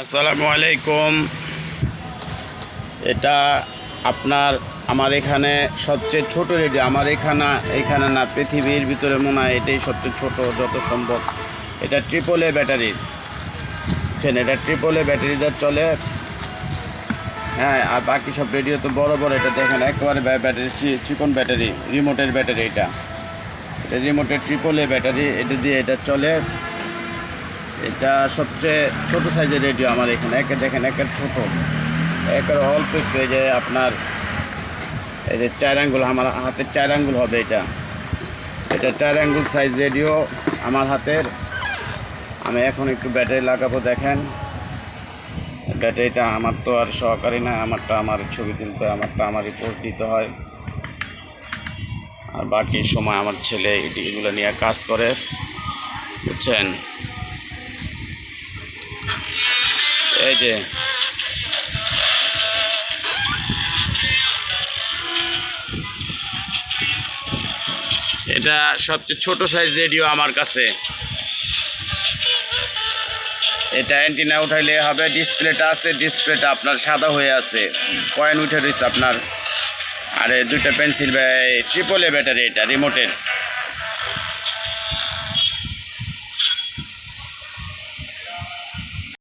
আসসালামু আলাইকুম। এটা আপনার, আমার এখানে সবচেয়ে ছোট রেডিও, আমার এখানে এখানে না, পৃথিবীর ভিতরে মনে হয় এটাই সবচেয়ে ছোট, যত সম্ভব। এটা ট্রিপল এ ব্যাটারি। বুঝছেন? এটা ট্রিপল এ ব্যাটারি যা চলে। হ্যাঁ আর বাকি সব রেডিও তো বড় বড়, এটা দেখেন, একেবারে ব্যা- ব্যাটারি চিকন ব্যাটারি রিমোটের ব্যাটারি এটা। এটা রিমোটের ট্রিপল এ ব্যাটারি, এটা দিয়ে এটা চলে। এটা সবচেয়ে ছোট সাইজের রেডিও আমার এখানে। একে দেখেন একের ছোট। একের অল্প একটু যে আপনার এই যে চার আঙ্গুল, আমার হাতের চার আঙ্গুল হবে এটা। এটা চার আঙ্গুল সাইজ রেডিও আমার হাতের। আমি এখন একটু ব্যাটারি লাগাবো, দেখেন। ব্যাটারিটা আমার তো আর সহকারী না, আমারটা আমার ছবি তুলতে হয় আমারটা আমার রিপোর্ট দিতে হয়। আর বাকি সময় আমার ছেলে এগুলো নিয়ে কাজ করে, বুঝছেন? এই যে। এটা সবচেয়ে ছোট সাইজ রেডিও আমার কাছে। এটা অ্যান্টিনা উঠাইলে হবে ডিসপ্লেটা আছে ডিসপ্লেটা আপনার সাদা হয়ে আছে। কয়েন উঠে রয়েছে আপনার। আর দুইটা পেন্সিল ট্রিপল ব্যাটারি এটা রিমোটের